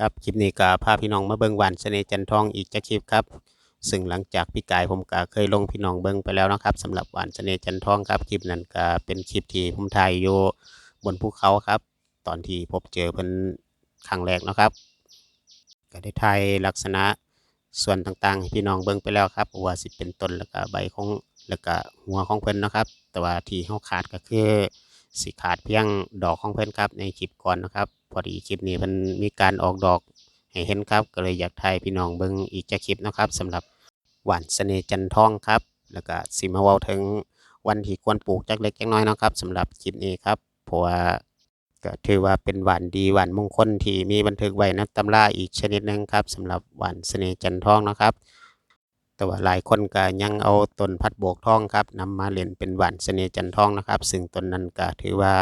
ครับคลิปนี้ก็พาพี่น้องมาเบิ่งหวานเสน่ห์จันทองอีกจักคลิปครับ ซึ่งหลังจากพี่กายผมก็เคยลงพี่น้องเบิ่งไปแล้วนะครับสำหรับหวานเสน่ห์จันทองครับคลิปนั้นก็เป็นคลิปที่ผมถ่ายอยู่บนภูเขาครับ ตอนที่พบเจอเพิ่นครั้งแรกนะครับ ก็ได้ถ่ายลักษณะส่วนต่างๆ พี่น้องเบิ่งไปแล้วครับว่าสิเป็นต้นแล้วก็ใบของแล้วก็หัวของเพิ่นนะครับ แต่ว่าที่เฮาขาดก็คือ สิขาดเพียงดอกของเพิ่นครับในคลิปก่อนนะครับ พอดีคลิปนี้เพิ่นมีการออกดอกให้เห็นครับ ก็เลยอยากถ่ายพี่น้องเบิ่งอีกจักคลิปนะครับสำหรับหวานเสน่ห์จันทองครับ แล้วก็สิมาเว้าถึงวันที่ควรปลูกจักเล็กจักน้อยนะครับสำหรับคลิปนี้ครับเพราะว่าก็ถือว่าเป็นหวานดีหวานมงคลที่มีบันทึกไว้ในตำราอีกชนิดหนึ่งครับสำหรับหวานเสน่ห์จันทองนะครับ แต่ว่าหลายคนก็ยังเอาต้นพัดโบกทองครับนำมาเล่นเป็นหวานเสน่ห์จันทองนะครับ ซึ่งต้นนั้นก็ถือว่า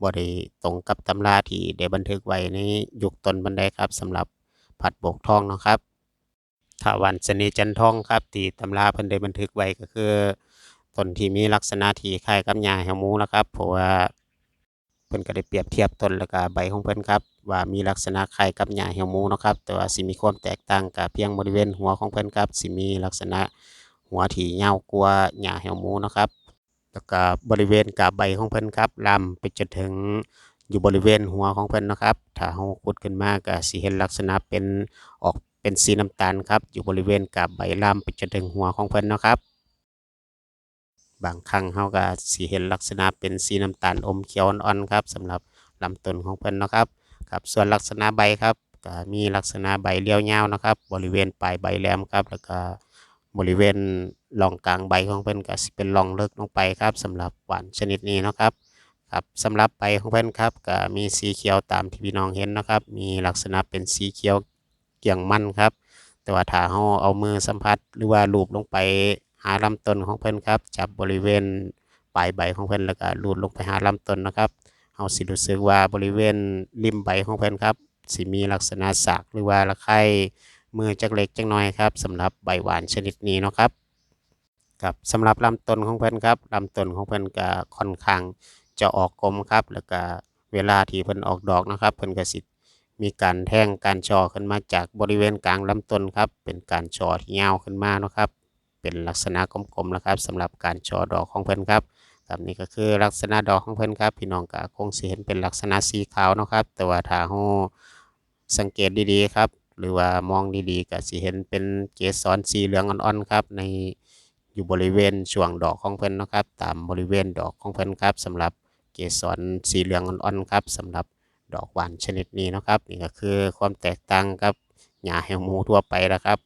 บ่ได้ตรงกับตำราที่ได้บันทึกไว้ในยุคต้นบันไดครับสำหรับพัดโบกทองนะครับถ้าหวานเสน่ห์จันทองครับที่ตำราเพิ่นได้บันทึกไว้ก็คือต้นที่มีลักษณะที่คล้ายกับหญ้าแหวหมูนะครับเพราะว่า พิ่นก็ได้เปรียบเทียบต้นแล้วก็ใบของเพิ่นครับ ว่ามีลักษณะคล้ายกับหญ้าเหี่ยวหมูเนาะครับ แต่ว่าสิมีความแตกต่างกับเพียงบริเวณหัวของเพิ่นครับสิมีลักษณะหัวที่ยาวกว่าหญ้าเหี่ยวหมูเนาะครับ แล้วก็บริเวณกับใบของเพิ่นครับลำไปจนถึงอยู่บริเวณหัวของเพิ่นนะครับ ถ้าเฮาขุดขึ้นมาก็สิเห็นลักษณะเป็นออกเป็นสีน้ำตาลครับ อยู่บริเวณกับใบลำไปจนถึงหัวของเพิ่นนะครับ บางครั้งเฮาก็สิเห็นลักษณะเป็นสีน้ำตาลอมเขียวอ่อนๆครับสำหรับลำต้นของเพิ่นเนาะครับครับส่วนลักษณะใบครับก็มีลักษณะใบเรียวยาวนะครับ บริเวณปลายใบแหลมครับแล้วก็บริเวณร่องกลางใบของเพิ่นก็สิเป็นร่องเลึกลงไปครับสำหรับหวานชนิดนี้นะครับครับสำหรับใบของเพิ่นครับก็มีสีเขียวตามที่พี่น้องเห็นนะครับ มีลักษณะเป็นสีเขียวเกี่ยงมันครับ แต่ว่าถ้าเฮาเอามือสัมผัสหรือว่าลูบลงไป หาลำต้นของเพิ่นครับ จับบริเวณปลายใบของเพิ่นแล้วก็ลูดลงไปหาลำต้นนะครับเฮาสิรู้สึกว่าบริเวณริมใบของเพิ่นครับสิมีลักษณะสากหรือว่าระไข่มือจักเล็กจักน้อยครับสำหรับใบหวานชนิดนี้เนาะครับครับสำหรับลำต้นของเพิ่นครับลำต้นของเพิ่นก็ค่อนข้างจะออกกลมครับ แล้วก็เวลาที่เพิ่นออกดอกนะครับ เพิ่นก็สิมีการแท่งการชอขึ้นมาจากบริเวณกลางลำต้นครับ เป็นการชอที่ยาวขึ้นมาเนาะครับ เป็นลักษณะกลมๆนะครับสำหรับการชอดอกของเพิ่นครับครับนี่ก็คือลักษณะดอกของเพิ่นครับ พี่น้องก็คงสิเห็นเป็นลักษณะสีขาวนะครับ แต่ว่าถ้าเฮาสังเกตดีๆครับ หรือว่ามองดีๆก็สิเห็นเป็นเกสรสีเหลืองอ่อนๆครับ ในอยู่บริเวณช่วงดอกของเพิ่นนะครับ ตามบริเวณดอกของเพิ่นครับสำหรับเกสรสีเหลืองอ่อนๆครับสำหรับดอกหวานชนิดนี้นะครับ นี่ก็คือความแตกต่างกับหญ้าแหวหมูทั่วไปนะครับ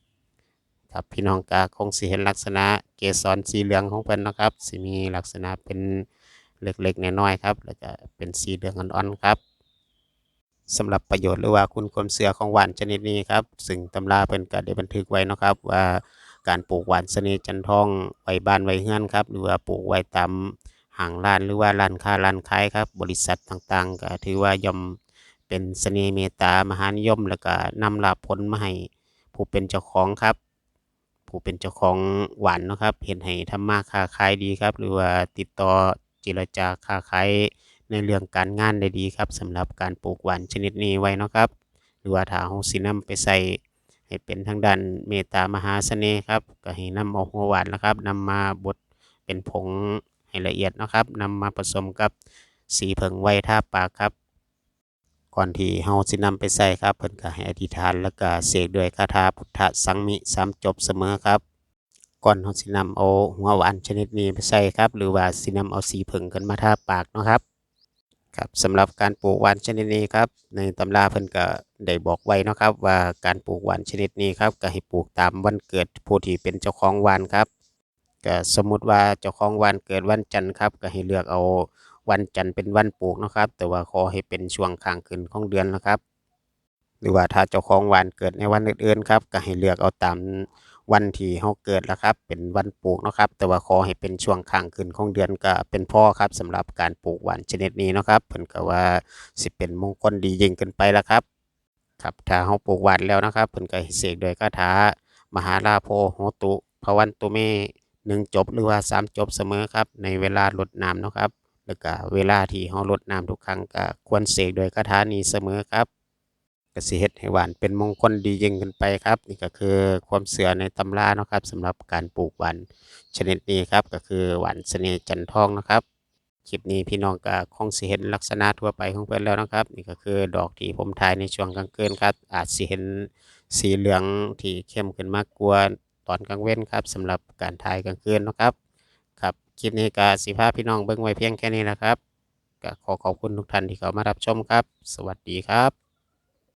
ครับพี่น้องก็คงสิเห็นลักษณะเกสรสีเหลืองของเพิ่นนะครับสิมีลักษณะเป็นเล็กๆน้อยๆครับ แล้วก็เป็นสีเหลืองอ่อนๆครับสำหรับประโยชน์หรือว่าคุณความเสื่อของหวานชนิดนี้ครับ ซึ่งตำราเพิ่นก็ได้บันทึกไว้นะครับ ว่าการปลูกหวานเสน่ห์จันทองไว้บ้านไว้เฮือนครับ หรือว่าปลูกไว้ตามห้างร้านหรือว่าร้านค้าร้านขายครับ บริษัทต่างๆ ก็ถือว่ายอมเป็นเสน่ห์เมตตามหานิยม แล้วก็นำลาผลมาให้ผู้เป็นเจ้าของครับ ผู้เป็นเจ้าของหวานเนาะครับเห็นให้ทำมาค้าขายดีครับ หรือว่าติดต่อเจรจาค้าขายในเรื่องการงานได้ดีครับสำหรับการปลูกหวานชนิดนี้ไว้เนาะครับ หรือว่าถ้าเฮาสินำไปใส่ให้เป็นทางด้านเมตตามหาเสน่ห์ครับ ก็ให้นำเอาหัวหวานนะครับนำมาบดเป็นผงให้ละเอียดนะครับนำมาผสมกับสีเผิงไว้ทาปากครับ ก่อนที่เฮาสินำไปใส่ครับเพิ่นก็ให้อธิษฐานแล้วก็เสกด้วยคาถาพุทธสังมิสามจบเสมอครับ ก่อนเฮาสินำเอาหัวหวานชนิดนี้ไปใส่ครับ หรือว่าสินำเอาสีเผิงขึ้นมาทาปากเนาะครับครับสำหรับการปลูกหวานชนิดนี้ครับ ในตำราเพิ่นก็ได้บอกไว้เนาะครับ ว่าการปลูกหวานชนิดนี้ครับก็ให้ปลูกตามวันเกิดผู้ที่เป็นเจ้าของหวานครับก็สมมุติว่าเจ้าของหวันเกิดวันจันทร์ครับ ก็ให้เลือกเอา วันจันทร์เป็นวันปลูกนะครับ แต่ว่าขอให้เป็นช่วงข้างขึ้นของเดือนนะครับ หรือว่าถ้าเจ้าของวันเกิดในวันอื่นๆครับ ก็ให้เลือกเอาตามวันที่เฮาเกิดแล้วครับ เป็นวันปลูกนะครับ แต่ว่าขอให้เป็นช่วงข้างขึ้นของเดือนก็เป็นพ่อครับสำหรับการปลูกหวานชนิดนี้นะครับเพิ่นก็ว่าสิเป็นมงคลดียิ่งขึ้นไปแล้วครับครับถ้าเฮาปลูกหวานแล้วนะครับเพิ่นก็เสกโดยคาถามหาลาโพโหตุภวันตุเมหนึ่งจบหรือว่าสามจบเสมอครับ ในเวลารดน้ำนะครับ แล้วก็เวลาที่เฮารดน้ำทุกครั้งก็ควรเสกโดวยคาถานี้เสมอครับก็สิเฮ็ดให้หวานเป็นมงคลดียิ่งขึ้นไปครับ นี่ก็คือความเชื่อในตำราเนาะครับสำหรับการปลูกหวานชนิดนี้ครับก็คือหวานเสน่ห์จันทองนะครับคลิปนี้พี่น้องก็คงสิเห็นลักษณะทั่วไปของเพิ่นแล้วนะครับ นี่ก็คือดอกที่ผมถ่ายในช่วงกลางคืนครับ อาจสิเห็นสีเหลืองที่เข้มขึ้นมากกว่าตอนกลางเว้นครับสำหรับการถ่ายกลางคืนนะครับ คลิปนี้กาสิภาพพี่น้องเบิ้งไว้เพียงแค่นี้นะครับก็ขอขอบคุณทุกท่านที่เข้ามารับชมครับ สวัสดีครับ